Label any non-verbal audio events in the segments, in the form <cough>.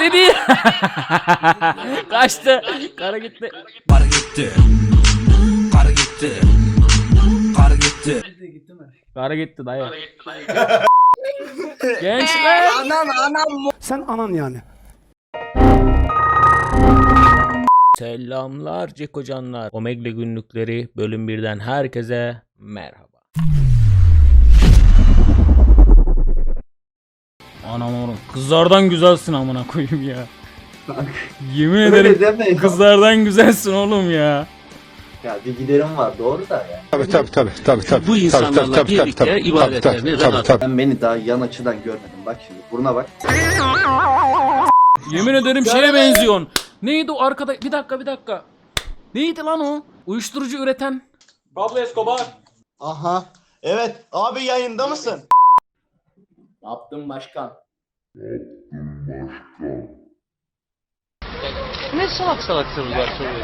Dedi. Kaçtı. Kara gitti. Kar gitti. Kar gitti. Kar gitti. Kara gitti dayı. Gençler. Sen anan yani. Selamlar Cekocanlar. Omegle günlükleri bölüm 1'den herkese merhaba. Anam kızlardan güzelsin amına koyayım ya. Yemin ederim deme kızlardan güzelsin oğlum ya. Ya bir giderim var doğru da yani. Tabii tabii tabii tabii tabii. Bu insanlarla tabii, tabii, birlikte tabii, ibadetlerini tabii, tabii. Ben beni daha yan açıdan görmedim. Bak şimdi buruna bak. Yemin ederim şeye benziyorsun. Neydi o arkada? Bir dakika bir dakika. Neydi lan o? Uyuşturucu üreten. Pablo Escobar. Aha. Evet. Abi yayında mısın? Ne yaptın başkan?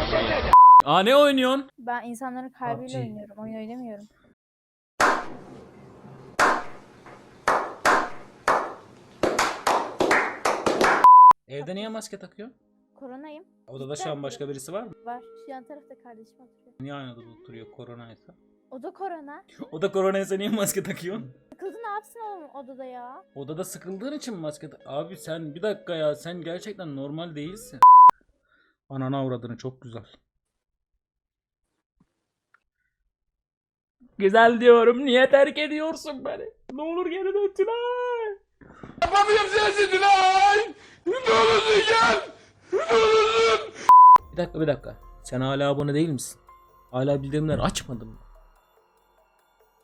Aa ne oynuyorsun? Ben insanların kalbiyle oynuyorum. Oyun oynamıyorum. Evde niye maske takıyor? Koronayım. Odada şu an başka birisi var mı? Var. Şu yan tarafta kardeşim oturuyor. Niye aynı odada oturuyor koronaysa? O da korona. <laughs> O da koronaysa niye maske takıyorsun? Kızı ne yapsın oğlum odada ya? Odada sıkıldığın için mi maske Abi sen bir dakika ya sen gerçekten normal değilsin. Anana avradını çok güzel. Güzel diyorum niye terk ediyorsun beni? Ne olur geri dön Tülay. Yapamıyorum sensin Tülay. Ne olursun gel. Ne olursun. Bir dakika bir dakika. Sen hala abone değil misin? Hala bildirimleri açmadın mı?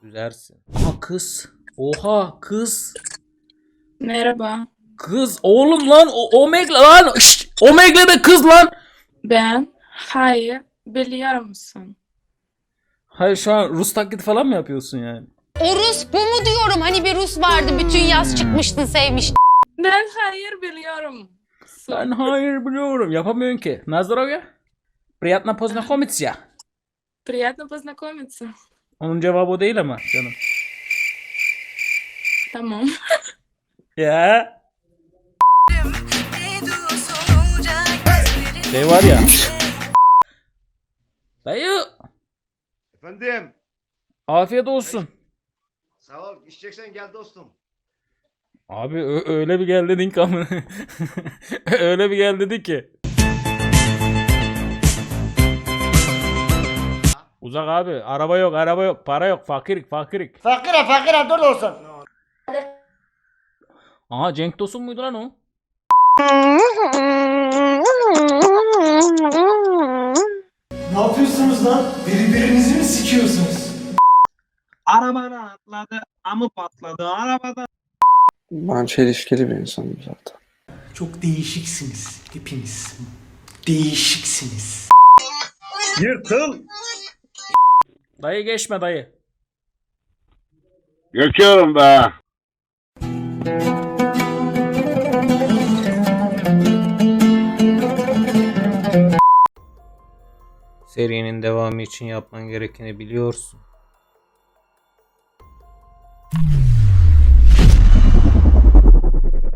Güzelsin. Aha kız. Oha kız. Merhaba. Kız oğlum lan o Omega lan şşt, Omega de kız lan. Ben hayır biliyor musun? Hayır şu an Rus taklidi falan mı yapıyorsun yani? O Rus bu mu diyorum? Hani bir Rus vardı bütün yaz çıkmıştın sevmiştin. Ben hayır biliyorum. Ben hayır biliyorum yapamıyorsun ki. Na здоровье. Приятно познакомиться. Приятно познакомиться. Onun cevabı o değil ama canım. Tamam. <laughs> Ya. Şey var ya. Dayı Efendim. afiyet olsun. Sağ ol. İçeceksen gel dostum. Abi öyle bir gel dedin ki <laughs> öyle bir gel dedi ki. Uzak abi. Araba yok, araba yok, para yok, fakirik, fakirik. Fakire fakire dur olsun. Aha Cenk Tosun muydu lan o? Ne yapıyorsunuz lan? Birbirinizi mi sikiyorsunuz? Arabadan atladı, amı patladı arabada. Ben çelişkili bir insanım zaten. Çok değişiksiniz hepiniz. Değişiksiniz. Yırtıl. Dayı geçme dayı. Geçiyorum be. Serinin devamı için yapman gerekeni biliyorsun.